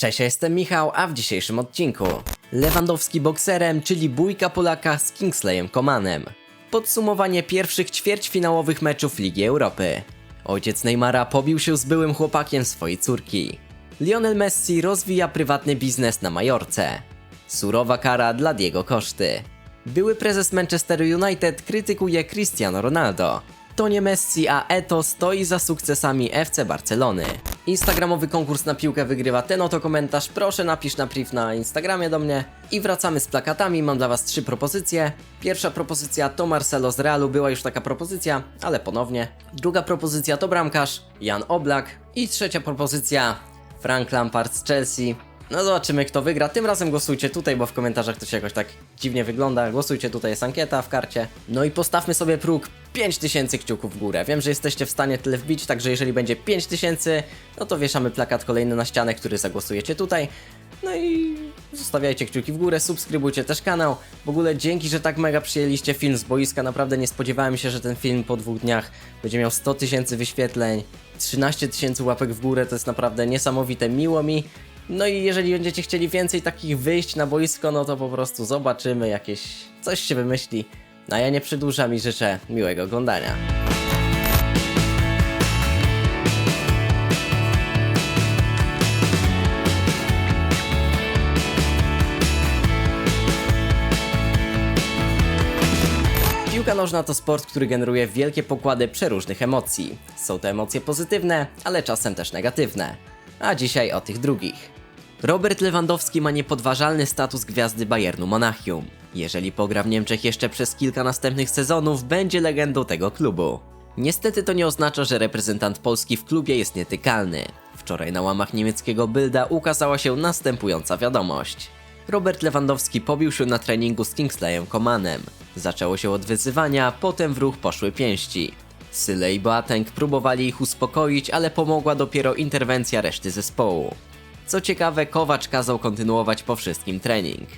Cześć, ja jestem Michał, a w dzisiejszym odcinku Lewandowski bokserem, czyli bójka Polaka z Kingsleyem Komanem. Podsumowanie pierwszych ćwierćfinałowych meczów Ligi Europy. Ojciec Neymara pobił się z byłym chłopakiem swojej córki. Lionel Messi rozwija prywatny biznes na Majorce. Surowa kara dla Diego Koszty. Były prezes Manchester United krytykuje Cristiano Ronaldo. To nie Messi, a Eto stoi za sukcesami FC Barcelony. Instagramowy konkurs na piłkę wygrywa ten oto komentarz. Proszę napisz na priv na Instagramie do mnie. I wracamy z plakatami. Mam dla was trzy propozycje. Pierwsza propozycja to Marcelo z Realu. Była już taka propozycja, ale ponownie. Druga propozycja to bramkarz Jan Oblak. I trzecia propozycja Frank Lampard z Chelsea. No zobaczymy kto wygra. Tym razem głosujcie tutaj, bo w komentarzach to się jakoś tak dziwnie wygląda. Głosujcie tutaj, jest ankieta w karcie. No i postawmy sobie próg 5000 kciuków w górę. Wiem, że jesteście w stanie tyle wbić, także jeżeli będzie 5000, no to wieszamy plakat kolejny na ścianę, który zagłosujecie tutaj. No i zostawiajcie kciuki w górę, subskrybujcie też kanał. W ogóle dzięki, że tak mega przyjęliście film z boiska. Naprawdę nie spodziewałem się, że ten film po dwóch dniach będzie miał 100 tysięcy wyświetleń, 13 tysięcy łapek w górę. To jest naprawdę niesamowite, miło mi. No i jeżeli będziecie chcieli więcej takich wyjść na boisko, no to po prostu zobaczymy jakieś coś się wymyśli. No a ja nie przedłużam i życzę miłego oglądania. Piłka nożna to sport, który generuje wielkie pokłady przeróżnych emocji. Są to emocje pozytywne, ale czasem też negatywne. A dzisiaj o tych drugich. Robert Lewandowski ma niepodważalny status gwiazdy Bayernu Monachium. Jeżeli pogra w Niemczech jeszcze przez kilka następnych sezonów, będzie legendą tego klubu. Niestety to nie oznacza, że reprezentant Polski w klubie jest nietykalny. Wczoraj na łamach niemieckiego Bilda ukazała się następująca wiadomość. Robert Lewandowski pobił się na treningu z Kingsleyem Komanem. Zaczęło się od wyzywania, potem w ruch poszły pięści. Syle i Boateng próbowali ich uspokoić, ale pomogła dopiero interwencja reszty zespołu. Co ciekawe, Kowacz kazał kontynuować po wszystkim trening.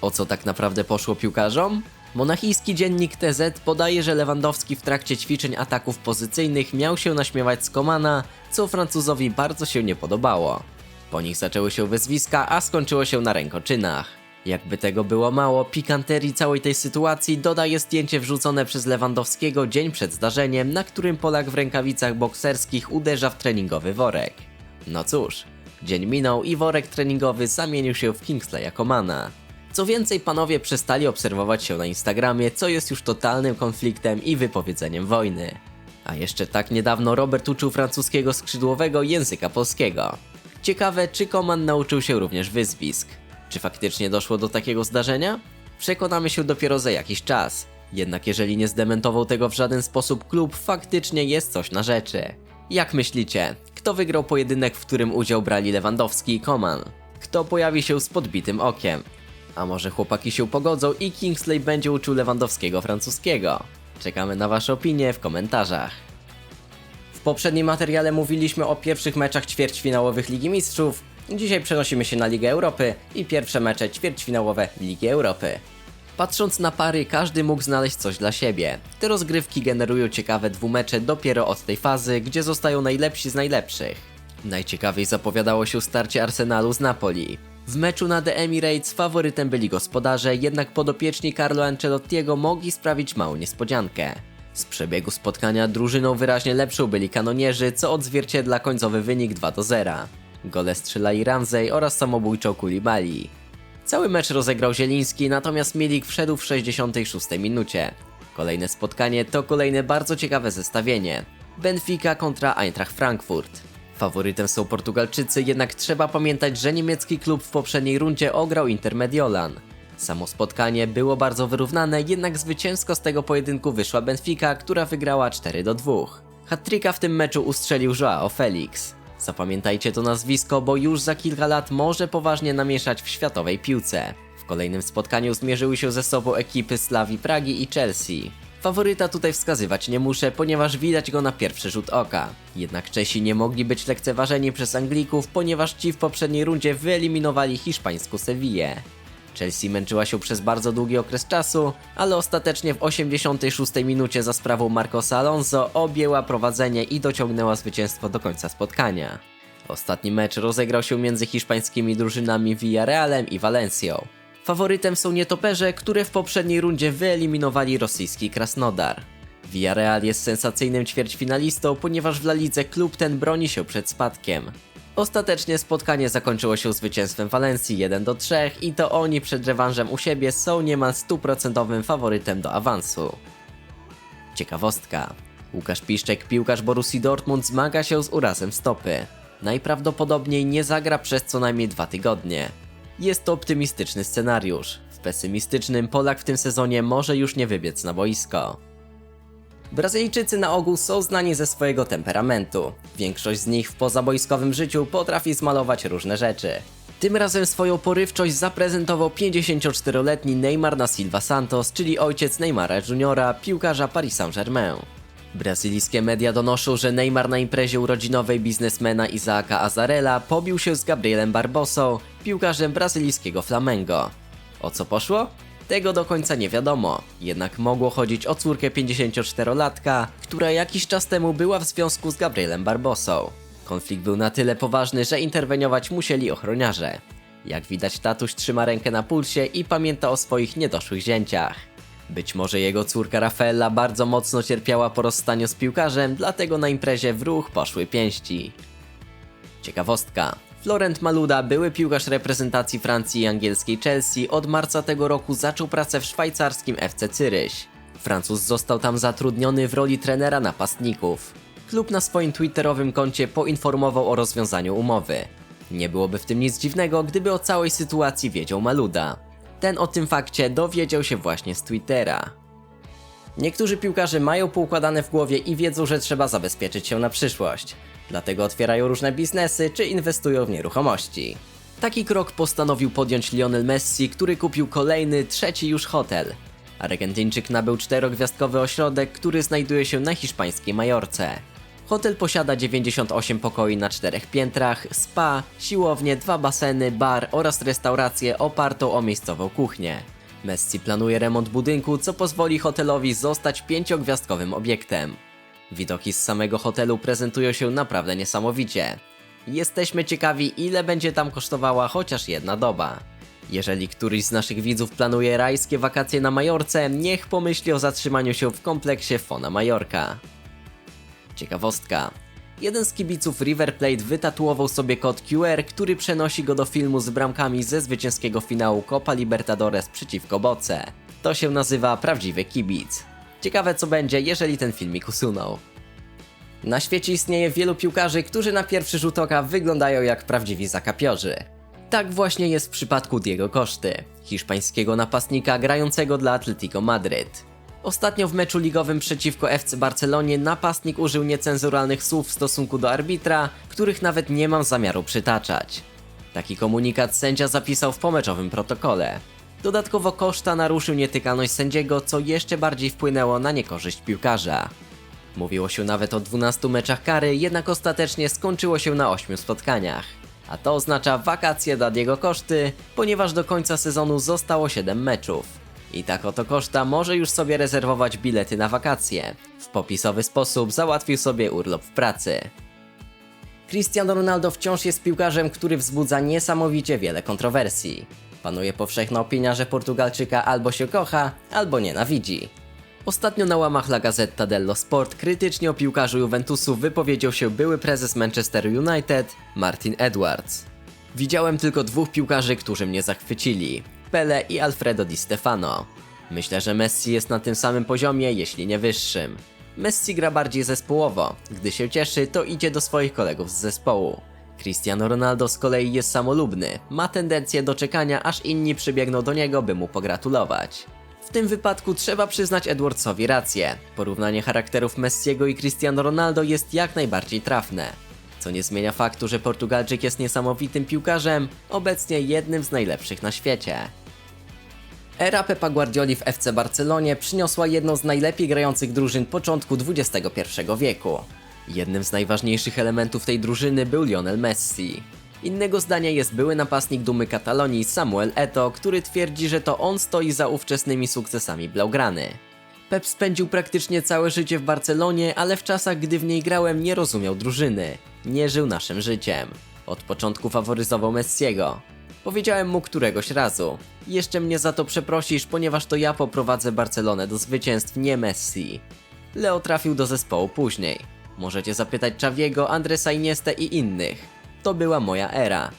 O co tak naprawdę poszło piłkarzom? Monachijski dziennik TZ podaje, że Lewandowski w trakcie ćwiczeń ataków pozycyjnych miał się naśmiewać z Komana, co Francuzowi bardzo się nie podobało. Po nich zaczęły się wyzwiska, a skończyło się na rękoczynach. Jakby tego było mało, pikanterii całej tej sytuacji dodaje zdjęcie wrzucone przez Lewandowskiego dzień przed zdarzeniem, na którym Polak w rękawicach bokserskich uderza w treningowy worek. No cóż, dzień minął i worek treningowy zamienił się w Kingsleya Komana. Co więcej, panowie przestali obserwować się na Instagramie, co jest już totalnym konfliktem i wypowiedzeniem wojny. A jeszcze tak niedawno Robert uczył francuskiego skrzydłowego języka polskiego. Ciekawe, czy Koman nauczył się również wyzwisk. Czy faktycznie doszło do takiego zdarzenia? Przekonamy się dopiero za jakiś czas. Jednak jeżeli nie zdementował tego w żaden sposób klub, faktycznie jest coś na rzeczy. Jak myślicie, kto wygrał pojedynek, w którym udział brali Lewandowski i Koman? Kto pojawi się z podbitym okiem? A może chłopaki się pogodzą i Kingsley będzie uczył Lewandowskiego francuskiego? Czekamy na wasze opinie w komentarzach. W poprzednim materiale mówiliśmy o pierwszych meczach ćwierćfinałowych Ligi Mistrzów. Dzisiaj przenosimy się na Ligę Europy i pierwsze mecze ćwierćfinałowe Ligi Europy. Patrząc na pary, każdy mógł znaleźć coś dla siebie. Te rozgrywki generują ciekawe dwumecze dopiero od tej fazy, gdzie zostają najlepsi z najlepszych. Najciekawiej zapowiadało się starcie Arsenalu z Napoli. W meczu na The Emirates faworytem byli gospodarze, jednak podopieczni Carlo Ancelottiego mogli sprawić małą niespodziankę. Z przebiegu spotkania drużyną wyraźnie lepszą byli kanonierzy, co odzwierciedla końcowy wynik 2 do 0. Gole strzelali Ramsey oraz samobójczą Koulibaly. Cały mecz rozegrał Zieliński, natomiast Milik wszedł w 66 minucie. Kolejne spotkanie to kolejne bardzo ciekawe zestawienie. Benfica kontra Eintracht Frankfurt. Faworytem są Portugalczycy, jednak trzeba pamiętać, że niemiecki klub w poprzedniej rundzie ograł Inter Mediolan. Samo spotkanie było bardzo wyrównane, jednak zwycięsko z tego pojedynku wyszła Benfica, która wygrała 4 do 2. Hattricka w tym meczu ustrzelił Joao Felix. Zapamiętajcie to nazwisko, bo już za kilka lat może poważnie namieszać w światowej piłce. W kolejnym spotkaniu zmierzyły się ze sobą ekipy Slawii Pragi i Chelsea. Faworyta tutaj wskazywać nie muszę, ponieważ widać go na pierwszy rzut oka. Jednak Czesi nie mogli być lekceważeni przez Anglików, ponieważ ci w poprzedniej rundzie wyeliminowali hiszpańską Sewillę. Chelsea męczyła się przez bardzo długi okres czasu, ale ostatecznie w 86 minucie za sprawą Marcosa Alonso objęła prowadzenie i dociągnęła zwycięstwo do końca spotkania. Ostatni mecz rozegrał się między hiszpańskimi drużynami Villarrealem i Valencją. Faworytem są nietoperze, które w poprzedniej rundzie wyeliminowali rosyjski Krasnodar. Villarreal jest sensacyjnym ćwierćfinalistą, ponieważ w La Lidze klub ten broni się przed spadkiem. Ostatecznie spotkanie zakończyło się zwycięstwem Walencji 1 do 3 i to oni przed rewanżem u siebie są niemal stuprocentowym faworytem do awansu. Ciekawostka. Łukasz Piszczek, piłkarz Borussii Dortmund, zmaga się z urazem stopy. Najprawdopodobniej nie zagra przez co najmniej dwa tygodnie. Jest to optymistyczny scenariusz. W pesymistycznym Polak w tym sezonie może już nie wybiec na boisko. Brazylijczycy na ogół są znani ze swojego temperamentu. Większość z nich w pozaboiskowym życiu potrafi zmalować różne rzeczy. Tym razem swoją porywczość zaprezentował 54-letni Neymar da Silva Santos, czyli ojciec Neymara Juniora, piłkarza Paris Saint-Germain. Brazylijskie media donoszą, że Neymar na imprezie urodzinowej biznesmena Izaaka Azarela pobił się z Gabrielem Barbosą, piłkarzem brazylijskiego Flamengo. O co poszło? Tego do końca nie wiadomo, jednak mogło chodzić o córkę 54-latka, która jakiś czas temu była w związku z Gabrielem Barbosą. Konflikt był na tyle poważny, że interweniować musieli ochroniarze. Jak widać, tatuś trzyma rękę na pulsie i pamięta o swoich niedoszłych zięciach. Być może jego córka Rafaela bardzo mocno cierpiała po rozstaniu z piłkarzem, dlatego na imprezie w ruch poszły pięści. Ciekawostka. Florent Maluda, były piłkarz reprezentacji Francji i angielskiej Chelsea, od marca tego roku zaczął pracę w szwajcarskim FC Cyryś. Francuz został tam zatrudniony w roli trenera napastników. Klub na swoim twitterowym koncie poinformował o rozwiązaniu umowy. Nie byłoby w tym nic dziwnego, gdyby o całej sytuacji wiedział Maluda. Ten o tym fakcie dowiedział się właśnie z Twittera. Niektórzy piłkarze mają poukładane w głowie i wiedzą, że trzeba zabezpieczyć się na przyszłość. Dlatego otwierają różne biznesy czy inwestują w nieruchomości. Taki krok postanowił podjąć Lionel Messi, który kupił kolejny, trzeci już hotel. Argentyńczyk nabył czterogwiazdkowy ośrodek, który znajduje się na hiszpańskiej Majorce. Hotel posiada 98 pokoi na czterech piętrach, spa, siłownię, dwa baseny, bar oraz restaurację opartą o miejscową kuchnię. Messi planuje remont budynku, co pozwoli hotelowi zostać pięciogwiazdkowym obiektem. Widoki z samego hotelu prezentują się naprawdę niesamowicie. Jesteśmy ciekawi, ile będzie tam kosztowała chociaż jedna doba. Jeżeli któryś z naszych widzów planuje rajskie wakacje na Majorce, niech pomyśli o zatrzymaniu się w kompleksie Fona Majorka. Ciekawostka. Jeden z kibiców River Plate wytatuował sobie kod QR, który przenosi go do filmu z bramkami ze zwycięskiego finału Copa Libertadores przeciwko Boce. To się nazywa prawdziwy kibic. Ciekawe co będzie, jeżeli ten filmik usuną. Na świecie istnieje wielu piłkarzy, którzy na pierwszy rzut oka wyglądają jak prawdziwi zakapiorzy. Tak właśnie jest w przypadku Diego Koszty, hiszpańskiego napastnika grającego dla Atletico Madryt. Ostatnio w meczu ligowym przeciwko FC Barcelonie napastnik użył niecenzuralnych słów w stosunku do arbitra, których nawet nie mam zamiaru przytaczać. Taki komunikat sędzia zapisał w pomeczowym protokole. Dodatkowo Koszta naruszył nietykalność sędziego, co jeszcze bardziej wpłynęło na niekorzyść piłkarza. Mówiło się nawet o 12 meczach kary, jednak ostatecznie skończyło się na 8 spotkaniach. A to oznacza wakacje dla Diego Koszty, ponieważ do końca sezonu zostało 7 meczów. I tak oto Koszta może już sobie rezerwować bilety na wakacje. W popisowy sposób załatwił sobie urlop w pracy. Cristiano Ronaldo wciąż jest piłkarzem, który wzbudza niesamowicie wiele kontrowersji. Panuje powszechna opinia, że Portugalczyka albo się kocha, albo nienawidzi. Ostatnio na łamach La Gazzetta dello Sport krytycznie o piłkarzu Juventusu wypowiedział się były prezes Manchester United, Martin Edwards. Widziałem tylko dwóch piłkarzy, którzy mnie zachwycili. Pele i Alfredo Di Stefano. Myślę, że Messi jest na tym samym poziomie, jeśli nie wyższym. Messi gra bardziej zespołowo. Gdy się cieszy, to idzie do swoich kolegów z zespołu. Cristiano Ronaldo z kolei jest samolubny, ma tendencję do czekania, aż inni przybiegną do niego, by mu pogratulować. W tym wypadku trzeba przyznać Edwardsowi rację. Porównanie charakterów Messiego i Cristiano Ronaldo jest jak najbardziej trafne. Co nie zmienia faktu, że Portugalczyk jest niesamowitym piłkarzem, obecnie jednym z najlepszych na świecie. Era Pepa Guardioli w FC Barcelonie przyniosła jedną z najlepiej grających drużyn początku XXI wieku. Jednym z najważniejszych elementów tej drużyny był Lionel Messi. Innego zdania jest były napastnik dumy Katalonii Samuel Eto, który twierdzi, że to on stoi za ówczesnymi sukcesami Blaugrany. Pep spędził praktycznie całe życie w Barcelonie, ale w czasach, gdy w niej grałem, nie rozumiał drużyny. Nie żył naszym życiem. Od początku faworyzował Messiego. Powiedziałem mu któregoś razu. Jeszcze mnie za to przeprosisz, ponieważ to ja poprowadzę Barcelonę do zwycięstw, nie Messi. Leo trafił do zespołu później. Możecie zapytać Czawiego, Andresa Iniestę i innych. To była moja era.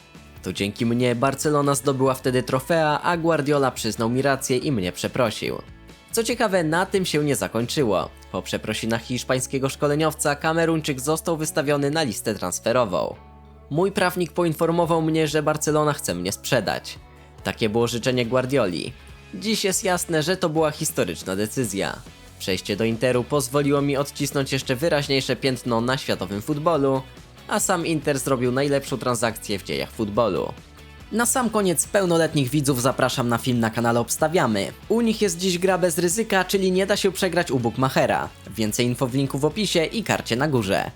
To dzięki mnie Barcelona zdobyła wtedy trofea, a Guardiola przyznał mi rację i mnie przeprosił. Co ciekawe, na tym się nie zakończyło. Po przeprosinach hiszpańskiego szkoleniowca Kameruńczyk został wystawiony na listę transferową. Mój prawnik poinformował mnie, że Barcelona chce mnie sprzedać. Takie było życzenie Guardioli. Dziś jest jasne, że to była historyczna decyzja. Przejście do Interu pozwoliło mi odcisnąć jeszcze wyraźniejsze piętno na światowym futbolu, a sam Inter zrobił najlepszą transakcję w dziejach futbolu. Na sam koniec pełnoletnich widzów zapraszam na film na kanale Obstawiamy. U nich jest dziś gra bez ryzyka, czyli nie da się przegrać u Bookmachera. Więcej info w linku w opisie i karcie na górze.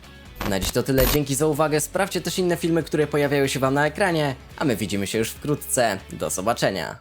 Na dziś to tyle, dzięki za uwagę, sprawdźcie też inne filmy, które pojawiają się wam na ekranie, a my widzimy się już wkrótce. Do zobaczenia.